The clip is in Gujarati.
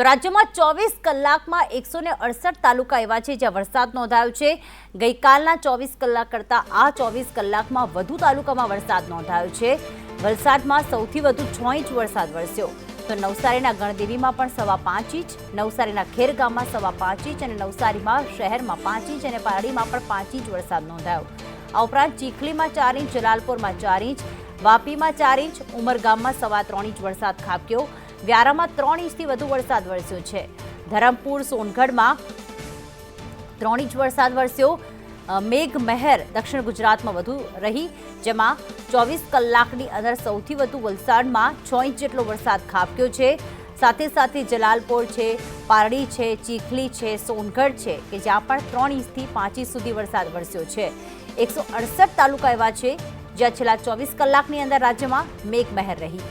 તો રાજ્યમાં ચોવીસ કલાકમાં એકસો અડસઠ તાલુકા એવા છે જ્યાં વરસાદ નોંધાયો છે. ગઈકાલના ચોવીસ કલાક કરતાં આ ચોવીસ કલાકમાં વધુ તાલુકામાં વરસાદ નોંધાયો છે. વલસાડમાં સૌથી વધુ છ ઇંચ વરસાદ વરસ્યો. તો નવસારીના ગણદેવીમાં પણ સવા પાંચ ઇંચ, નવસારીના ખેરગામમાં સવા પાંચ ઇંચ અને નવસારીમાં શહેરમાં પાંચ ઇંચ અને પારડીમાં પણ પાંચ ઇંચ વરસાદ નોંધાયો. આ ઉપરાંત ચીખલીમાં ચાર ઇંચ, જલાલપુરમાં ચાર ઇંચ, વાપીમાં ચાર ઇંચ, ઉમરગામમાં સવા ત્રણ ઇંચ વરસાદ ખાબક્યો. વ્યારામાં ત્રણ ઇંચથી વધુ વરસાદ વરસ્યો છે. ધરમપુર, સોનગઢમાં ત્રણ ઇંચ વરસાદ વરસ્યો. મેઘ મહેર દક્ષિણ ગુજરાતમાં વધુ રહી, જેમાં ચોવીસ કલાકની અંદર સૌથી વધુ વલસાડમાં છ ઇંચ જેટલો વરસાદ ખાબક્યો છે. સાથે સાથે જલાલપોર છે, પારડી છે, ચીખલી છે, સોનગઢ છે, કે જ્યાં પણ ત્રણ ઇંચથી પાંચ ઇંચ સુધી વરસાદ વરસ્યો છે. એકસો અડસઠ તાલુકા એવા છે, જ્યાં છેલ્લા ચોવીસ કલાકની અંદર રાજ્યમાં મેઘ મહેર રહી.